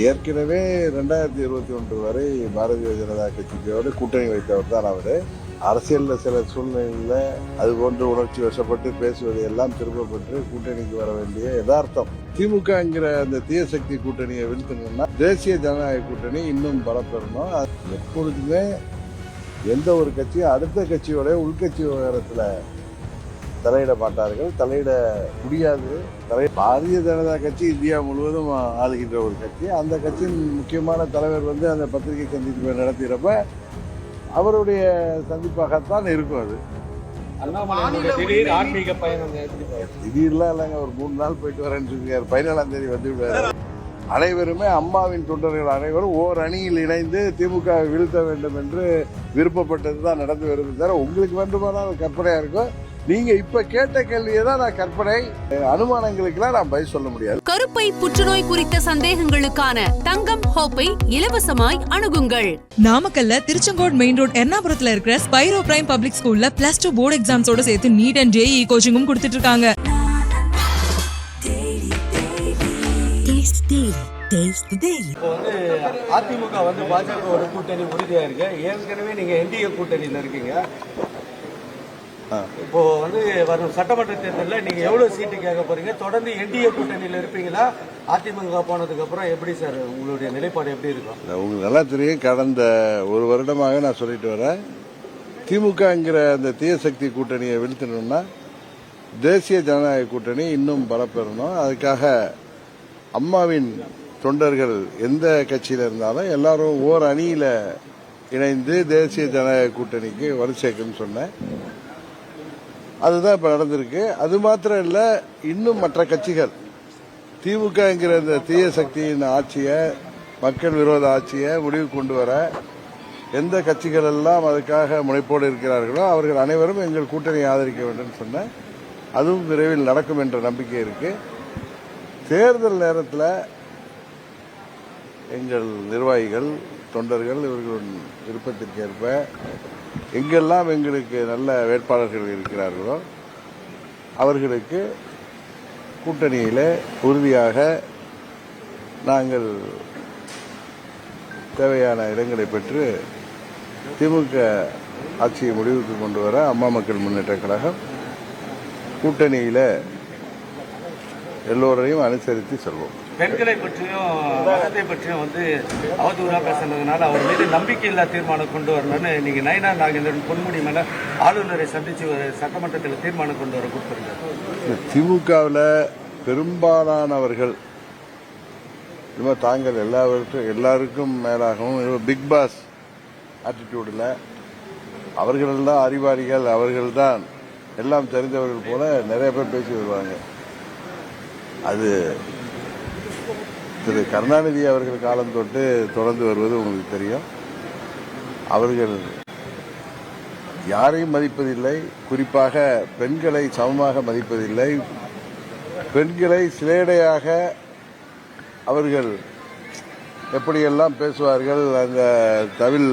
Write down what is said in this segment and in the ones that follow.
ஏற்கனவே ரெண்டாயிரத்தி இருபத்தி ஒன்று வரை பாரதிய ஜனதா கட்சியோடு கூட்டணி வைத்தவர் தான் அவர். அரசியலில் சில சூழ்நிலையில் அது போன்று உணர்ச்சி வசப்பட்டு பேசுவது எல்லாம் திரும்பப்பட்டு கூட்டணிக்கு வர வேண்டிய யதார்த்தம். திமுகங்கிற அந்த தீயசக்தி கூட்டணியை வீழ்த்தணும்னா தேசிய ஜனநாயக கூட்டணி இன்னும் பலப்பெறணும். எப்பொழுதுமே எந்த ஒரு கட்சியும் அடுத்த கட்சியோட உள்கட்சி விவகாரத்தில் தலையிட மாட்டார்கள் தலையிட முடியாது. தலை பாரதிய ஜனதா கட்சி இந்தியா முழுவதும் ஆளுகின்ற ஒரு கட்சி. அந்த கட்சியின் முக்கியமான தலைவர் வந்து அந்த பத்திரிகை சந்திப்பு நடத்துகிறப்ப அவருடைய சந்திப்பாகத்தான் இருக்கும் அது? திடீர்லாம் இல்லைங்க ஒரு மூணு நாள் போயிட்டு வரேன்னு சொல்லியிருக்காரு. பதினேழாம் தேதி வந்து விடுவாரு. அனைவருமே அம்மாவின் தொண்டர்கள் அனைவரும் ஓர் அணியில் இணைந்து திமுக வீழ்த்த வேண்டும் என்று விருப்பப்பட்டது தான் நடந்து வருது. தவிர உங்களுக்கு வேண்டுமானால் அது கற்பனையா இருக்கும். நீங்க இப்ப கேட்ட கேள்வியை தான் நான் கற்பனை அனுமானங்களுக்கெல்லாம் நான் பதில் சொல்ல முடியாது. கருப்பை புற்றுநோய் குறித்த சந்தேகங்களுக்கான தங்கம் ஹோப்பை இலவசமாய் அணுகுங்கள். நாமக்கல்ல திருச்செங்கோடு மெயின் ரோட் எர்ணாபுரத்துல இருக்கிற ஸ்பைரோ பிரைம் பப்ளிக் ஸ்கூல்ல பிளஸ் டூ போர்டு எக்ஸாம்ஸோட சேர்த்து நீட் அண்ட் ஜேஇ கோச்சிங்கும் கொடுத்துட்டு இருக்காங்க. இப்போ வந்து அதிமுக வந்து பாஜகவோட கூட்டணி உறுதியா இருக்கு. ஏற்கனவே நீங்க என்டிஏ கூட்டணியில இருக்கீங்க. இப்போ வந்து வரும் சட்டமன்ற தேர்தலில் நீங்க எவ்வளவு சீட்டு கேட்க போறீங்க? தொடர்ந்து என்டிஏ கூட்டணியில் இருப்பீங்களா? அதிமுக போனதுக்கு அப்புறம் எப்படி சார் உங்களுடைய நிலைப்பாடு எப்படி இருக்கும்? உங்களுக்கு நல்லா தெரியும். கடந்த ஒரு வருடமாக நான் சொல்லிட்டு வரேன். திமுகங்கிற அந்த தீய சக்தி கூட்டணியை வீழ்த்தணும்னா தேசிய ஜனநாயக கூட்டணி இன்னும் பலப்பெறணும். அதுக்காக அம்மாவின் தொண்டர்கள் எந்த கட்சியில் இருந்தாலும் எல்லாரும் ஓர் அணியில் இணைந்து தேசிய ஜனநாயக கூட்டணிக்கு வலு சேர்க்கணும்னு சொன்னேன். அதுதான் இப்போ நடந்திருக்கு. அது மாத்திரம் இல்லை இன்னும் மற்ற கட்சிகள் திமுகங்கிற இந்த தீய சக்தியின் ஆட்சியை மக்கள் விரோத ஆட்சியை முடிவு கொண்டு வர எந்த கட்சிகள் எல்லாம் அதுக்காக முனைப்போடு இருக்கிறார்களோ அவர்கள் அனைவரும் எங்கள் கூட்டணியை ஆதரிக்க வேண்டும் சொன்ன அதுவும் விரைவில் நடக்கும் என்ற நம்பிக்கை இருக்கு. தேர்தல் நேரத்தில் எங்கள் நிர்வாகிகள் தொண்டர்கள் இவர்களின் விருப்பத்திற்கேற்ப எங்கெல்லாம் எங்களுக்கு நல்ல வேட்பாளர்கள் இருக்கிறார்களோ அவர்களுக்கு கூட்டணியில் உறுதியாக நாங்கள் தேவையான இடங்களை பெற்று திமுக ஆட்சியை முடிவுக்கு கொண்டு வர அம்மா மக்கள் முன்னேற்ற கழகம் கூட்டணியில் எல்லோரையும் அனுசரித்து செல்வோம். பெண்களை பற்றியும் மதத்தை பற்றியும் வந்து அவதூறாக பேசுனதுனால அவர் மீது நம்பிக்கையில்லா தீர்மானம் கொண்டு வரணும்னு நீங்க நயனா நாகேந்திரன் பொன்முடி மேல ஆளுநரை சந்திச்சு ஒரு சட்டமன்றத்தில் தீர்மானம் கொண்டு வர கொடுத்துருங்க திமுகவில் பெரும்பாலானவர்கள் இனிமே தாங்கள் எல்லாவற்றும் எல்லாருக்கும் மேலாகவும் பிக் பாஸ் ஆட்டிடியூடில் தான் அறிவாளிகள் அவர்கள்தான் எல்லாம் தெரிந்தவர்கள் போல நிறைய பேர் பேசி வருவாங்க. அது திரு கருணாநிதி அவர்கள் காலம் தொட்டு தொடர்ந்து வருவது உங்களுக்கு தெரியும். அவர்கள் யாரையும் மதிப்பதில்லை குறிப்பாக பெண்களை சமமாக மதிப்பதில்லை. பெண்களை சிலேடையாக அவர்கள் எப்படியெல்லாம் பேசுவார்கள் அந்த தமிழ்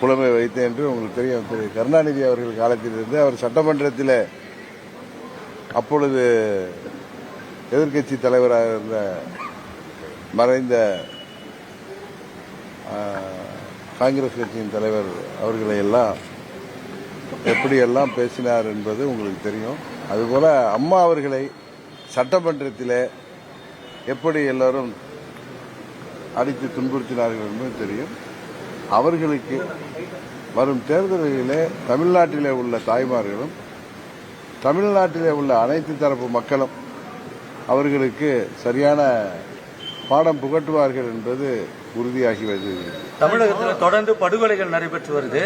புலமை வைத்து என்று உங்களுக்கு தெரியும். திரு கருணாநிதி அவர்கள் காலத்திலிருந்து அவர் சட்டமன்றத்தில் அப்பொழுது எதிர்க்கட்சி தலைவராக இருந்த மறைந்த காங்கிரஸ் கட்சியின் தலைவர் அவர்களை எல்லாம் எப்படியெல்லாம் பேசினார் என்பது உங்களுக்கு தெரியும். அதுபோல அம்மா அவர்களை சட்டமன்றத்தில் எப்படி எல்லாரும் அடித்து துன்புறுத்தினார்கள் என்பது தெரியும். அவர்களுக்கு வரும் தேர்தல்களிலே தமிழ்நாட்டிலே உள்ள தாய்மார்களும் தமிழ்நாட்டிலே உள்ள அனைத்து தரப்பு மக்களும் அவர்களுக்கு சரியான பாடம் புகட்டுவார்கள் என்பது உறுதியாகி வருகிறது. தமிழகத்தில் தொடர்ந்து படுகொலைகள் நடைபெற்று வருது.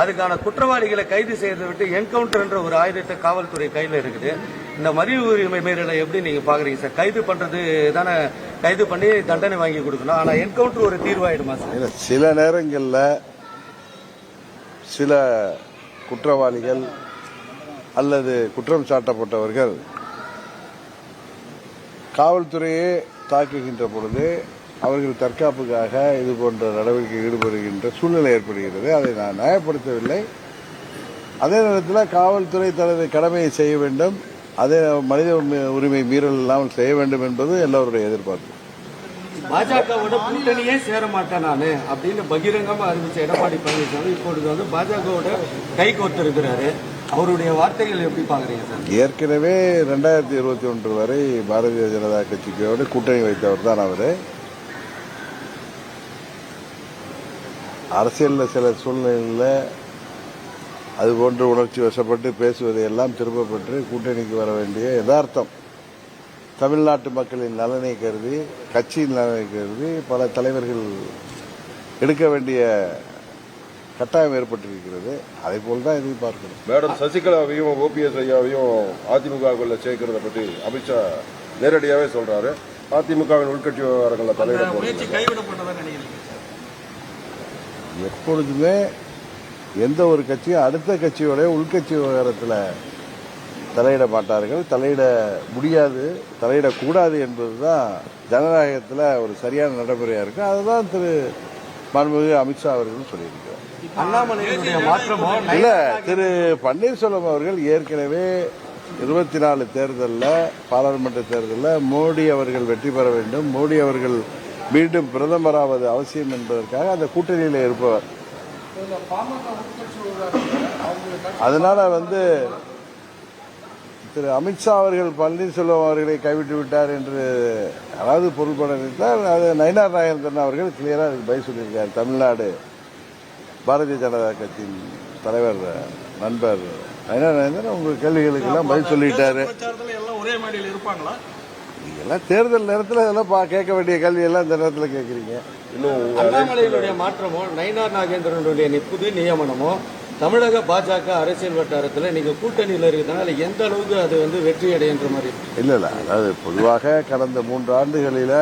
அதுக்கான குற்றவாளிகளை கைது செய்யறதை விட்டு என்கவுண்டர் என்ற ஒரு ஆயுதத்தை காவல்துறை கையில் இருக்குது. இந்த மறிவு உரிமை மீறலை எப்படி நீங்க பாக்குறீங்க சார்? கைது பண்றது தானே கைது பண்ணி தண்டனை வாங்கி கொடுக்கணும். ஆனா என்கவுண்டர் ஒரு தீர்வாயிடுமா சார்? சில நேரங்களில் சில குற்றவாளிகள் அல்லது குற்றம் சாட்டப்பட்டவர்கள் காவல்துறையே தாக்குகின்ற பொழுது அவர்கள் தற்காப்புக்காக இது போன்ற நடவடிக்கை ஈடுபடுகின்ற சூழ்நிலை ஏற்படுகிறது. அதை நான் நியாயப்படுத்தவில்லை. அதே நேரத்தில் காவல்துறை தனது கடமையை செய்ய வேண்டும். அதே மனித உரிமை- உரிமை மீறல் இல்லாமல் செய்ய வேண்டும் என்பது எல்லோருடைய எதிர்பார்ப்பு. பாஜகவோட கூட்டணியே சேர மாட்டேன் நானு அப்படின்னு பகிரங்கமா அறிவிச்ச எடப்பாடி பழனிசாமி இப்பொழுது வந்து பாஜகவோட கை கோர்த்திருக்கிறாரு. அவருடைய வார்த்தைகள் எப்படி பாக்குறீங்க சார்? ஏற்கனவே ரெண்டாயிரத்தி இருபத்தி ஒன்று வரை பாரதிய ஜனதா கட்சிக்கோடு கூட்டணி வைத்தவர் தான் அவர். அரசியலில் சில சூழ்நிலைகளில் அது போன்று உணர்ச்சி வசப்பட்டு பேசுவதையெல்லாம் திரும்பப்பட்டு கூட்டணிக்கு வர வேண்டிய யதார்த்தம். தமிழ்நாட்டு மக்களின் நலனை கருதி கட்சியின் நலனை கருதி பல தலைவர்கள் எடுக்க வேண்டிய கட்டாயம் ஏற்பட்டிருக்கிறது. அதை போல் தான் இதையும் பார்க்கணும் மேடம் சசிகலாவையும் ஓபிஎஸ் ஐயாவையும் அதிமுகவுக்குள்ள சேர்க்கறத பத்தி அமித்ஷா நேரடியாவே சொல்றாரு. அதிமுகவின் உள்கட்சி விவகாரங்கள்ல தலையிட எப்பொழுதுமே எந்த ஒரு கட்சியும் அடுத்த கட்சியோட உள்கட்சி விவகாரத்தில் தலையிட மாட்டார்கள். தலையிட முடியாது தலையிடக்கூடாது என்பதுதான் ஜனநாயகத்தில் ஒரு சரியான நடைமுறையாக இருக்கு. அதுதான் திரு மாண்புமிகு அமித்ஷா அவர்கள் சொல்லியிருக்கிறார். இல்ல திரு பன்னீர்செல்வம் அவர்கள் ஏற்கனவே இருபத்தி நாலு தேர்தலில் பாராளுமன்ற தேர்தலில் மோடி அவர்கள் வெற்றி பெற வேண்டும். மோடி அவர்கள் மீண்டும் பிரதமராவது அவசியம் என்பதற்காக அந்த கூட்டணியில் இருப்பவர். அதனால வந்து திரு அமித்ஷா அவர்கள் பன்னீர்செல்வம் அவர்களை கைவிட்டு விட்டார் என்று அதாவது பொருள்பட நினைத்தால் அது நயினார் நாயந்திரன் அவர்கள் கிளியராக அதுக்கு பதில் சொல்லியிருக்கார். தமிழ்நாடு பாரதிய ஜனதா கட்சியின் தலைவர் நண்பர் நயினார் நாகேந்திரன் உங்கள் கேள்விகளுக்கெல்லாம் பதில் சொல்லிட்டாரு. எல்லாம் ஒரே மேடையில் இருப்பாங்களா? நீங்க எல்லாம் தேர்தல் நேரத்தில் இதெல்லாம் பா- கேட்க வேண்டிய கேள்வி எல்லாம் இந்த நேரத்தில் கேட்குறீங்க. இன்னும் அண்ணாமலையினுடைய மாற்றமோ நயினார் நாகேந்திரனுடைய புது நியமனமோ தமிழக பாஜக அரசியல் வட்டாரத்தில் நீங்க கூட்டணியில் இருக்கிறதுனால எந்த அளவுக்கு அது வந்து வெற்றி அடையன்ற மாதிரி? இல்லை இல்லை. அதாவது பொதுவாக கடந்த மூன்று ஆண்டுகளில்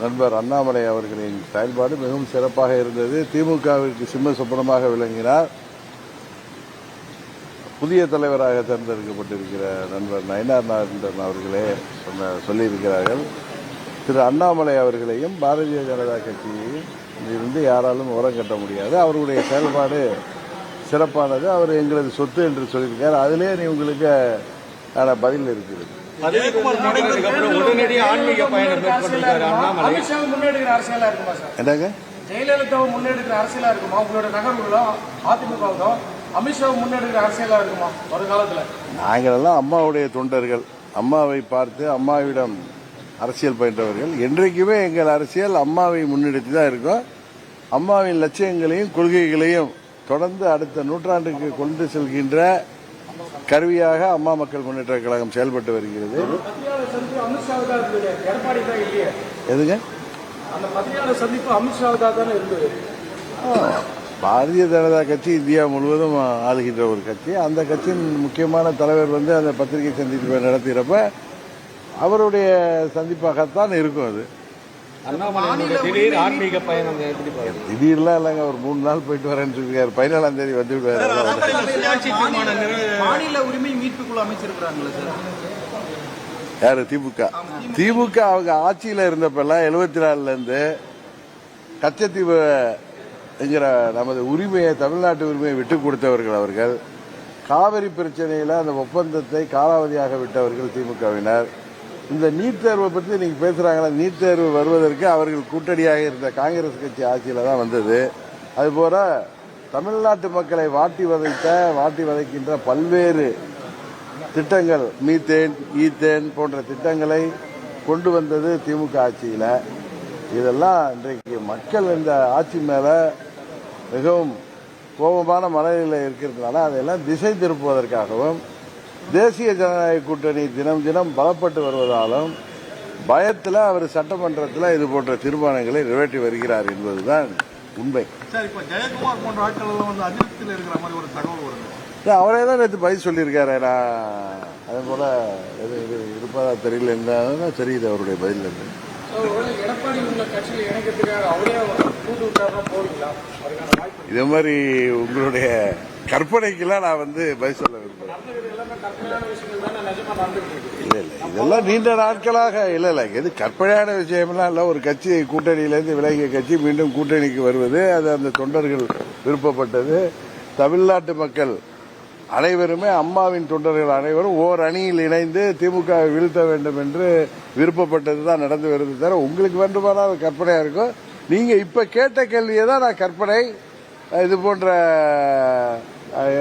நண்பர் அண்ணாமலை அவர்களின் செயல்பாடு மிகவும் சிறப்பாக இருந்தது. திமுகவிற்கு சிம்ம சொப்பனமாக விளங்கினார். புதிய தலைவராக தேர்ந்தெடுக்கப்பட்டிருக்கிற நண்பர் நயனார் நாகேந்திரன் அவர்களே சொன்ன சொல்லியிருக்கிறார்கள். திரு அண்ணாமலை அவர்களையும் பாரதிய ஜனதா கட்சியையும் இருந்து யாராலும் உரம் கட்ட முடியாது. அவருடைய செயல்பாடு சிறப்பானது. அவர் எங்களது சொத்து என்று சொல்லியிருக்கார். அதிலே நீ உங்களுக்கு ஆன பதில் இருக்கிறது. பதவிக்கு வந்ததுக்கு அப்புறம் உடனடியாக ஆன்மீக பயணம் மேற்கொண்டிருக்காரு அண்ணாமலை. அமித்ஷா முன்னெடுக்கிற அரசியலா இருக்குமா சார்? என்னங்க? ஜெயலலிதாவை முன்னெடுக்கிற அரசியலா இருக்குமா? உங்களோட நகர்வுகளும் அதிமுகவுக்கும் அமித்ஷா முன்னெடுக்கிற அரசியலா இருக்குமா? ஒரு காலத்துல நாங்களெல்லாம் அம்மாவுடைய தொண்டர்கள். அம்மாவை பார்த்து அம்மாவிடம் அரசியல் பயின்றவர்கள். என்றைக்குமே எங்கள் அரசியல் அம்மாவை முன்னெடுத்து தான் இருக்கும். அம்மாவின் லட்சியங்களையும் கொள்கைகளையும் தொடர்ந்து அடுத்த நூற்றாண்டுக்கு கொண்டு செல்கின்ற கருவியாக அம்மா மக்கள் முன்னேற்ற கழகம் செயல்பட்டு வருகிறது. எதுங்க? பாரதிய ஜனதா கட்சி இந்தியா முழுவதும் ஆளுகின்ற ஒரு கட்சி. அந்த கட்சியின் முக்கியமான தலைவர் வந்து அந்த பத்திரிகை சந்திப்பு நடத்துகிறப்ப அவருடைய சந்திப்பாகத்தான் இருக்கும் அது. திடீர்லாம் இல்லைங்க ஒரு மூணு நாள் போயிட்டு வரேன்னு சொல்லியிருக்காரு. பதினேழாம் தேதி வந்து விடுவாரு மாநில உரிமை மீட்புக்குழு அமைச்சிருக்கிறாங்களே சார். யாரு? திமுக. திமுக அவங்க ஆட்சியில இருந்தப்பெல்லாம் எழுபத்தி நாலுல இருந்து கச்சத்தீவு என்கிற நமது உரிமையை தமிழ்நாட்டு உரிமையை விட்டு கொடுத்தவர்கள் அவர்கள். காவிரி பிரச்சனையில அந்த ஒப்பந்தத்தை காலாவதியாக விட்டவர்கள் திமுகவினர். இந்த நீட் தேர்வை பற்றி நீங்க பேசுறாங்களா நீட் தேர்வு வருவதற்கு அவர்கள் கூட்டணியாக இருந்த காங்கிரஸ் கட்சி ஆட்சியில தான் வந்தது. அதுபோல தமிழ்நாட்டு மக்களை வாட்டி வதைத்த வாட்டி வதைக்கின்ற பல்வேறு திட்டங்கள் மீத்தேன் ஈத்தேன் போன்ற திட்டங்களை கொண்டு வந்தது திமுக ஆட்சியில். இதெல்லாம் இன்றைக்கு மக்கள் இந்த ஆட்சி மேல மிகவும் கோபமான மனநிலையில் இருக்கிறதுனால அதையெல்லாம் திசை திருப்புவதற்காகவும் தேசிய ஜனநாயக கூட்டணி தினம் தினம் பலப்பட்டு வருவதாலும் பயத்தில் அவர் சட்டமன்றத்தில் இது போன்ற தீர்மானங்களை நிறைவேற்றி வருகிறார் என்பதுதான் உண்மை. சார் இப்போ ஜெயக்குமார் போன்ற ஆட்கள் எல்லாம் வந்து அதிருப்தியில் இருக்கிற மாதிரி ஒரு தகவல் வருது. இல்ல, அவரே தான் நேற்று பதில் சொல்லியிருக்காரு. நான் அதே போல எது இருப்பதா தெரியல என்ன தெரியுது அவருடைய பதில் வாய்ப்பு இதே மாதிரி உங்களுடைய கற்பனைக்கெல்லாம் நான் வந்து பதில் சொல்ல விரும்புகிறேன் இதெல்லாம் நீண்ட நாட்களாக இல்ல இல்ல எது கற்பனையான விஷயம்லாம் இல்ல. ஒரு கட்சி கூட்டணியிலேருந்து விலகிய கட்சி மீண்டும் கூட்டணிக்கு வருவது அது அந்த தொண்டர்கள் விருப்பப்பட்டது. தமிழ்நாட்டு மக்கள் அனைவருமே அம்மாவின் தொண்டர்கள் அனைவரும் ஓர் அணியில் இணைந்து திமுக வீழ்த்த வேண்டும் என்று விருப்பப்பட்டது தான் நடந்து வருது தவிர உங்களுக்கு வேண்டுமானால் கற்பனையாக கற்பனையா இருக்கும்? நீங்க இப்ப கேட்ட கேள்வியை தான் நான் கற்பனை இது போன்ற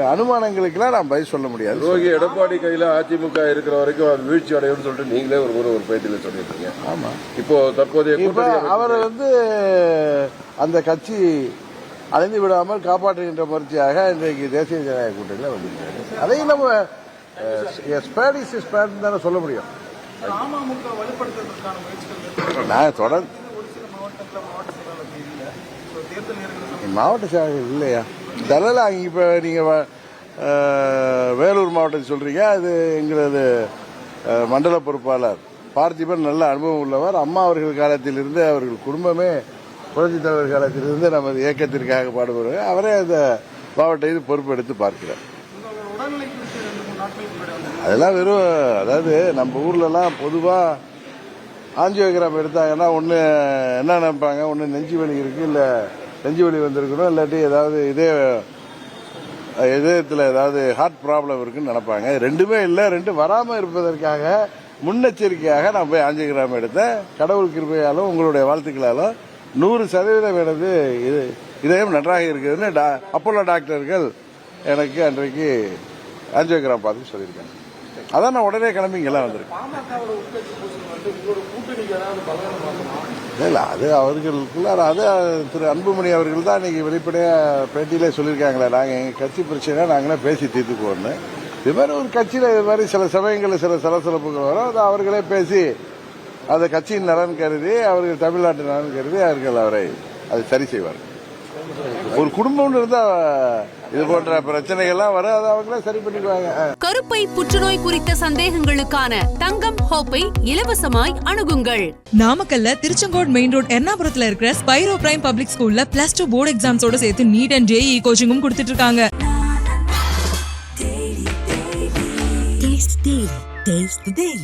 அனுமானங்களுக்கெல்லாம் நான் பதில் சொல்ல முடியாது துரோகி எடப்பாடி கையில அதிமுக இருக்கிற வரைக்கும் அது வீழ்ச்சி அடையும்னு சொல்லிட்டு நீங்களே ஒரு முறை ஒரு பேட்டியில சொல்லியிருக்கீங்க ஆமா. இப்போ தற்போதைய இப்ப அவர் வந்து அந்த கட்சி அழிந்து விடாமல் காப்பாற்றுகின்ற முயற்சியாக இன்றைக்கு தேசிய ஜனநாயக கூட்டணியில் வந்திருக்காரு அதையும் நம்ம ஸ்பேட் இஸ் ஸ்பேட் தானே சொல்ல முடியும். நான் ஒரு மாவட்டங்களில் மாவட்ட செயலாளர் இல்லையா? தலல இப்போ நீங்கள் வேலூர் மாவட்டத்தை சொல்றீங்க அது எங்களது மண்டல பொறுப்பாளர். பார்த்திபன் நல்ல அனுபவம் உள்ளவர். அம்மா அவர்கள் காலத்திலிருந்து அவர்கள் குடும்பமே புரட்சித் தலைவர் காலத்திலிருந்து நமது இயக்கத்திற்காக பாடுபடுவார் அவரே அந்த மாவட்ட இது பொறுப்பெடுத்து பார்க்கிறார். அதெல்லாம் வெறும் அதாவது நம்ம ஊர்லலாம் பொதுவாக ஆஞ்சியோகிராம் எடுத்தாங்கன்னா ஒன்று என்ன நினைப்பாங்க? ஒன்று நெஞ்சு வலி இருக்குது இல்லை நெஞ்சு வலி வந்திருக்கணும் இல்லாட்டி ஏதாவது இதே இதயத்தில் ஏதாவது ஹார்ட் ப்ராப்ளம் இருக்குன்னு நினைப்பாங்க. ரெண்டுமே இல்லை ரெண்டு வராமல் இருப்பதற்காக முன்னெச்சரிக்கையாக நான் போய் ஆஞ்சியோகிராம் எடுத்தேன் கடவுள் கிருபையாலும் உங்களுடைய வாழ்த்துக்களாலும் நூறு சதவீதம் எனது இது இதயம் நன்றாக இருக்குதுன்னு டா அப்போலோ டாக்டர்கள் எனக்கு அன்றைக்கு ஆஞ்சியோகிராம் பார்த்து சொல்லியிருக்காங்க. அதான் நான் உடனே கிளம்பி இங்கெல்லாம் வந்திருக்கேன். இல்லை அது அவர்களுக்குள்ளார அது திரு அன்புமணி அவர்கள் தான் இன்னைக்கு வெளிப்படையாக பேட்டியிலே சொல்லியிருக்காங்களே நாங்கள் எங்கள் கட்சி பிரச்சனை நாங்களே பேசி தீர்த்துக்குவோன்னு இது மாதிரி ஒரு கட்சியில் இது மாதிரி சில சமயங்களில் சில சலசலப்புகள் வரும். அது அவர்களே பேசி அந்த கட்சியின் நலன் கருதி அவர்கள் தமிழ்நாட்டு நலன் கருதி அவர்கள் அவரை அதை சரி செய்வார்கள். ஒரு குடும்பம்னு இருந்தால் இது போன்ற பிரச்சனைகள்லாம் வரும் அதை அவங்களே சரி பண்ணிக்குவாங்க. கருப்பை புற்றுநோய் குறித்த சந்தேகங்களுக்கான தங்கம் ஹோப்பை இலவசமாய் அணுகுங்கள் நாமக்கல்ல திருச்செங்கோடு மெயின் ரோட் எர்ணாபுரத்துல இருக்கிற ஸ்பைரோ பிரைம் பப்ளிக் ஸ்கூல்ல பிளஸ் டூ போர்டு எக்ஸாம்ஸோட சேர்த்து நீட் அண்ட் ஜேஇ கோச்சிங்கும் கொடுத்துட்டு இருக்காங்க Taste the Daily. Taste the Daily.